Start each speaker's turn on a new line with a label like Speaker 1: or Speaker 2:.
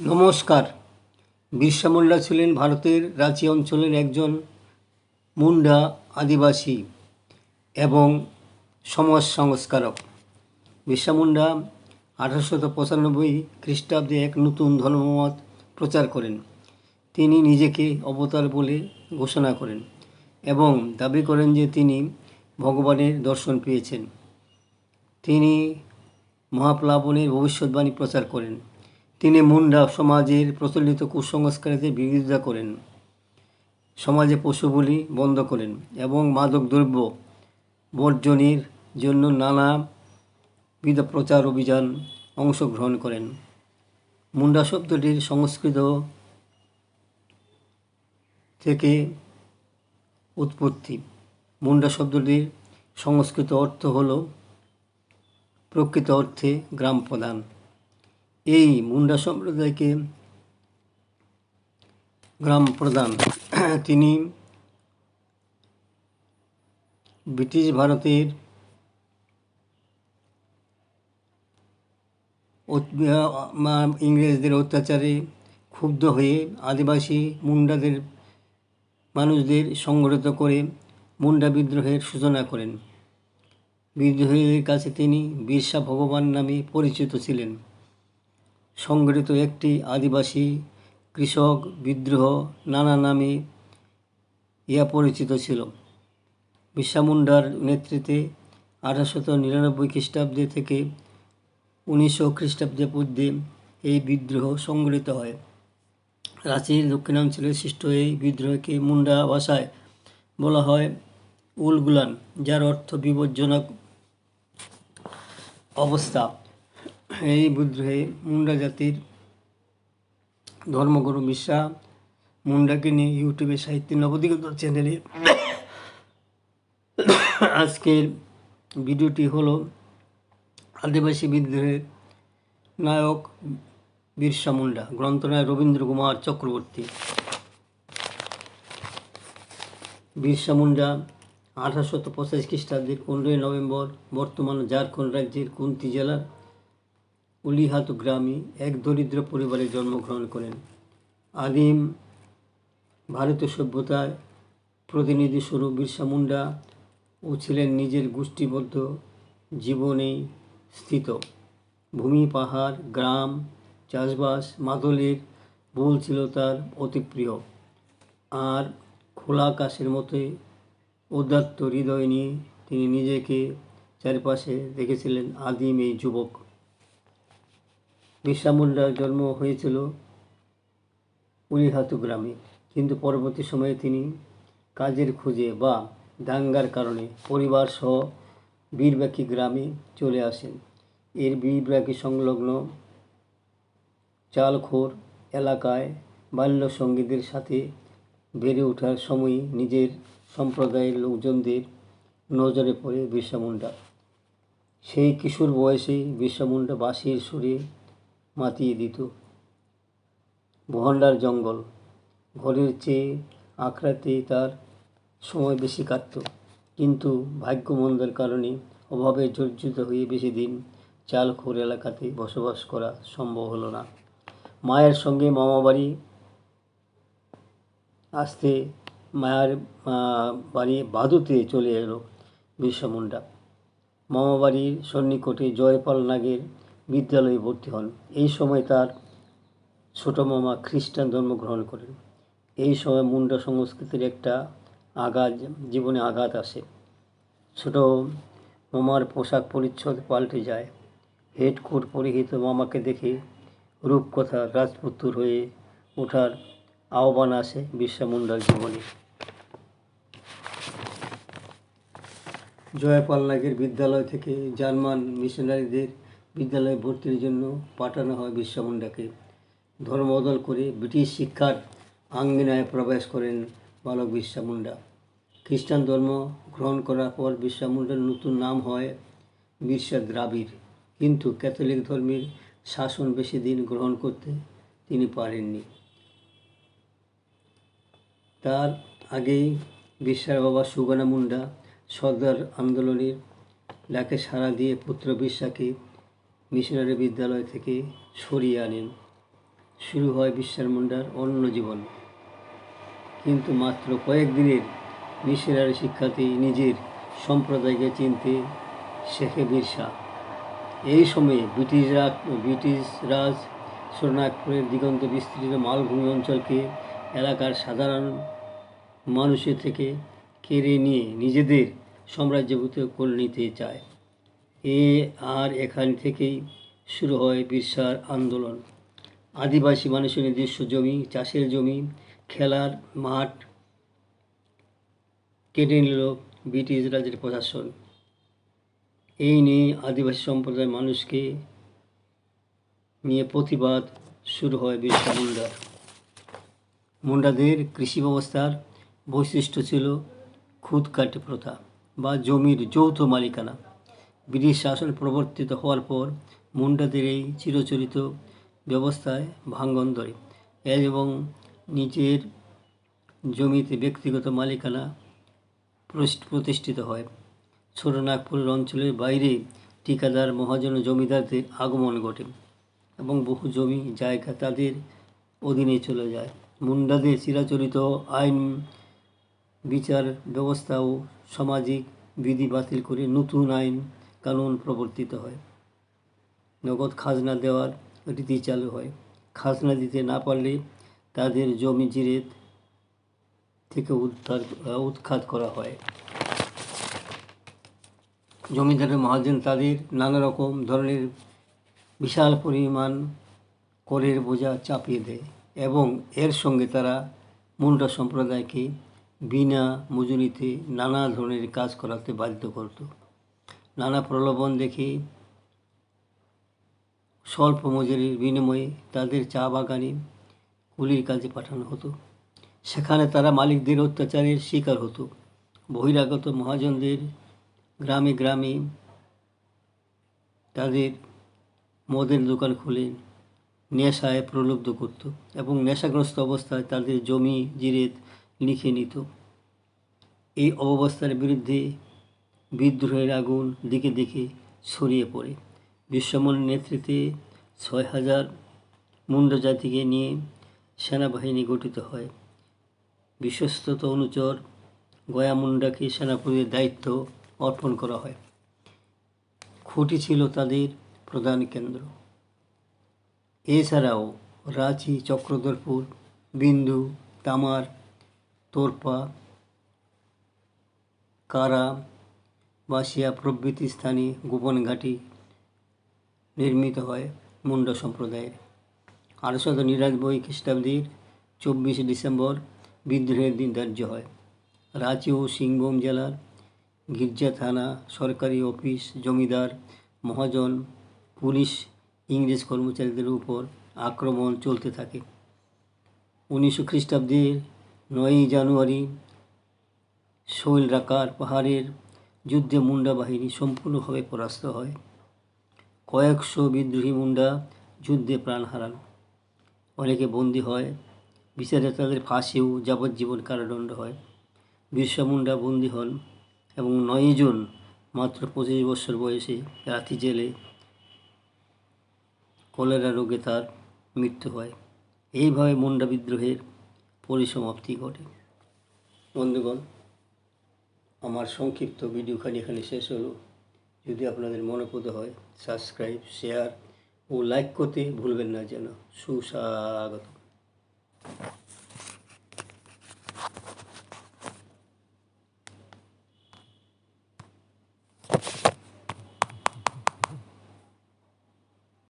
Speaker 1: নমস্কার। বিরসা মুন্ডা ছিলেন ভারতের রাঁচি অঞ্চলের একজন মুন্ডা আদিবাসী এবং সমাজ সংস্কারক। বিরসা মুন্ডা আঠারোশত পঁচানব্বই খ্রিস্টাব্দে এক নতুন ধর্মমত প্রচার করেন। তিনি নিজেকে অবতার বলে ঘোষণা করেন এবং দাবি করেন যে তিনি ভগবানের দর্শন পেয়েছেন। তিনি মহাপ্লাবনের ভবিষ্যৎবাণী প্রচার করেন। তিনি মুন্ডা সমাজের প্রচলিত কুসংস্কারের বিরোধিতা করেন। সমাজে পশু বলি বন্ধ করেন এবং মাদক দ্রব্য বর্জনের জন্য নানা বিধ প্রচার অভিযান অংশগ্রহণ করেন। মুন্ডা শব্দটির সংস্কৃত থেকে উৎপত্তি। মুন্ডা শব্দটির সংস্কৃত অর্থ হল প্রকৃত অর্থে গ্রাম প্রধান। এই মুন্ডা সম্প্রদায়কে গ্রাম প্রধান। তিনি ব্রিটিশ ভারতের ইংরেজদের অত্যাচারে ক্ষুব্ধ হয়ে আদিবাসী মুন্ডাদের মানুষদের সংগঠিত করে মুন্ডা বিদ্রোহের সূচনা করেন। বিদ্রোহীদের কাছে তিনি বিরসা ভগবান নামে পরিচিত ছিলেন। সংগঠিত একটি আদিবাসী কৃষক বিদ্রোহ নানা নামে ইয়া পরিচিত ছিল। বিরসা মুন্ডার নেতৃত্বে আঠারোশত নিরানব্বই খ্রিস্টাব্দে থেকে উনিশশো খ্রিস্টাব্দে মধ্যে এই বিদ্রোহ সংগঠিত হয়। রাঁচির দক্ষিণাঞ্চলে সৃষ্ট এই বিদ্রোহকে মুন্ডা ভাষায় বলা হয় উলগুলান, যার অর্থ বিপজ্জনক অবস্থা। এই বিদ্রোহে মুন্ডা জাতির ধর্মগুরু বিশ্বা মুন্ডাকে নিয়ে ইউটিউবে সাহিত্যের নবদিগত চ্যানেলে আজকের ভিডিওটি হলো আদিবাসী বিদ্রোহের নায়ক বিরসা মুন্ডা গ্রন্থনায় রবীন্দ্র কুমার চক্রবর্তী। বিরসা মুন্ডা আঠারোশত পঁচাশি খ্রিস্টাব্দের পনেরোই নভেম্বর বর্তমান ঝাড়খণ্ড রাজ্যের কুন্তি জেলার উলিহাত গ্রামে এক দরিদ্র পরিবারে জন্মগ্রহণ করেন। আদিম ভারতীয় সভ্যতায় প্রতিনিধি স্বরূপ বিরসা মুন্ডা ও ছিলেন নিজের গোষ্ঠীবদ্ধ জীবনেই স্থিত। ভূমি, পাহাড়, গ্রাম, চাষবাস, মাদলের ভুল ছিল তার অতি প্রিয়। আর খোলা আকাশের মতে উদাত্ত হৃদয় নিয়ে তিনি নিজেকে চারপাশে দেখেছিলেন আদিম এই যুবক। মুন্ডার জন্ম হয়েছিল উলিহাতু গ্রামে। কিন্তু পরবর্তী সময়ে তিনি কাজের খুঁজে বা দাঙ্গার কারণে পরিবার সহ বীরবাকি গ্রামে চলে আসেন। এর বীরবাকি সংলগ্ন চালখোর এলাকায় বাল্য সঙ্গীদের সাথে বেড়ে ওঠার সময় নিজের সম্প্রদায়ের লোকজনদের নজরে পড়ে বিরসা মুন্ডা সেই কিশোর বয়সে বিরসা মুন্ডা বাঁশির সুরে মাতিয়ে দিত। ভণ্ডার জঙ্গল, ঘরের চেয়ে আখড়াতে তার সময় বেশি কাটত। কিন্তু ভাগ্যমন্দের কারণে অভাবে জর্জিত হয়ে বেশি দিন চালখোর এলাকাতে বসবাস করা সম্ভব হলো না। মায়ের সঙ্গে মামাবাড়ি আসতে মায়ের বাড়ি বাদুতে চলে এলো বিরসা মুন্ডা মামাবাড়ির সন্নিকটে জয়পাল নাগের বিদ্যালয়ে ভর্তি হন। এই সময় তার ছোট মামা খ্রিস্টান ধর্মগ্রহণ করেন। এই সময় মুন্ডা সংস্কৃতির একটা আঘাত, জীবনে আঘাত আসে। ছোট মামার পোশাক পরিচ্ছদ পাল্টে যায়। হেডকোট পরিহিত মামাকে দেখে রূপকথা রাজপুত্র হয়ে ওঠার আহ্বান আসে বিশ্বা মুন্ডার জীবনে। জয়পাল নাগের বিদ্যালয় থেকে জার্মান মিশনারিদের বিদ্যালয়ে ভর্তির জন্য পাঠানো হয় বিরসা মুন্ডাকে। ধর্মবদল করে ব্রিটিশ শিক্ষার আঙ্গিনায় প্রবেশ করেন বালক বিরসা মুন্ডা। খ্রিস্টান ধর্ম গ্রহণ করার পর বিরসা মুন্ডার নতুন নাম হয় বিরসা দ্রাবিড় কিন্তু ক্যাথলিক ধর্মের শাসন বেশি দিন গ্রহণ করতে তিনি পারেননি। তার আগেই বিশ্বার বাবা সুগনা মুন্ডা সর্দার আন্দোলনের ডাকে সাড়া দিয়ে পুত্র বিশ্বাকে মিশনারি বিদ্যালয় থেকে সরিয়ে আনেন। শুরু হয় বিশ্বের মুন্ডার অন্য জীবন। কিন্তু মাত্র কয়েকদিনের মিশনারি শিক্ষাতে নিজের সম্প্রদায়কে চিনতে শেখে বীরসা এই সময়ে ব্রিটিশরা ব্রিটিশ রাজ সোনাগপুরের দিগন্ত বিস্তৃত মালভূমি অঞ্চলকে এলাকার সাধারণ মানুষের থেকে কেড়ে নিয়ে নিজেদের সাম্রাজ্যভূত করে নিতে চায়। এ আর এখান থেকেই শুরু হয় বিরসার আন্দোলন। আদিবাসী মানুষের নিজস্ব জমি, চাষের জমি, খেলার মাঠ কেটে নিল ব্রিটিশ রাজের প্রশাসন। এই নিয়ে আদিবাসী সম্প্রদায়ের মানুষকে নিয়ে প্রতিবাদ শুরু হয় বিরসা মুন্ডার। মুন্ডাদের কৃষি ব্যবস্থার বৈশিষ্ট্য ছিল খুদ খুদকাটি প্রথা বা জমির যৌথ মালিকানা। ব্রিটিশ শাসন প্রবর্তিত হওয়ার পর মুন্ডাদের এই চিরচরিত ব্যবস্থায় ভাঙ্গন ধরে। এবং নিজের জমিতে ব্যক্তিগত মালিকানা প্রতিষ্ঠ- প্রতিষ্ঠিত হয়। ছোটনাগপুরের অঞ্চলের বাইরে ঠিকাদার, মহাজন জমিদারদের আগমন ঘটে এবং বহু জমি, জায়গা তাদের অধীনে চলে যায়। মুন্ডাদের চিরাচরিত আইন বিচার ব্যবস্থা ও সামাজিক বিধি বাতিল করে নতুন আইন কানুন প্রবর্তিত হয়। নগদ খাজনা দেওয়ার রীতি চালু হয়। খাজনা দিতে না পারলে তাদের জমি জিরেত থেকে উদ্ধার, উৎখাত করা হয়। জমিদারের মহাজন তাদের নানা রকম ধরনের বিশাল পরিমাণ করের বোঝা চাপিয়ে দেয় এবং এর সঙ্গে তারা মুন্ডা সম্প্রদায়কে বিনা মজুরিতে নানা ধরনের কাজ করাতে বাধ্য করত। নানা প্রলোভন দেখে স্বল্প মজুরির বিনিময়ে তাদের চা বাগানে কুলির কাজে পাঠানো হতো। সেখানে তারা মালিকদের অত্যাচারের শিকার হতো। বহিরাগত মহাজনদের গ্রামে গ্রামে তাদের মদের দোকান খুলে নেশায় প্রলুব্ধ করত এবং নেশাগ্রস্ত অবস্থায় তাদের জমি, জিরেত লিখে নিত। এই অবস্থার বিরুদ্ধে বিদ্রোহের আগুন দিকে দিকে ছড়িয়ে পড়ে। বিশ্বমনের নেতৃত্বে ছয় হাজার মুন্ড জাতিকে নিয়ে সেনাবাহিনী গঠিত হয়। বিশ্বস্তত অনুচর গয়া মুন্ডাকে সেনাপতির দায়িত্ব অর্পণ করা হয়। খুঁটি ছিল তাদের প্রধান কেন্দ্র। এছাড়াও রাঁচি, চক্রধরপুর, বিন্দু তামার তোরপা, কারা বাসিয়া প্রভৃতি স্থানে গোপন ঘাঁটি নির্মিত হয় মুন্ডা সম্প্রদায়ের। আঠারোশত নিরানব্বই খ্রিস্টাব্দের চব্বিশে ডিসেম্বর বিদ্রোহের দিন ধার্য হয়। রাঁচি ও সিংভূম জেলার গির্জা থানা, সরকারি অফিস, জমিদার, মহাজন, পুলিশ, ইংরেজ কর্মচারীদের উপর আক্রমণ চলতে থাকে। উনিশশো খ্রিস্টাব্দের নয়ই জানুয়ারি শৈলরাকার পাহাড়ের যুদ্ধে মুন্ডা বাহিনী সম্পূর্ণভাবে পরাস্ত হয়। কয়েকশো বিদ্রোহী মুন্ডা যুদ্ধে প্রাণ হারান অনেকে বন্দী হয় বিচারে তাদের ফাঁসিও যাবজ্জীবন কারাদণ্ড হয়। বিরসা মুন্ডা বন্দী হন এবং নয় জন মাত্র পঁচিশ বছর বয়সে রাতি জেলে কলেরা রোগে তার মৃত্যু হয়। এইভাবে মুন্ডা বিদ্রোহের পরিসমাপ্তি ঘটে। বন্ধুগণ আমার সংক্ষিপ্ত ভিডিওখানি এখানে শেষ হলো। যদি আপনাদের মনোপুত হয় সাবস্ক্রাইব শেয়ার ও লাইক করতে ভুলবেন না যেন। সুস্বাগত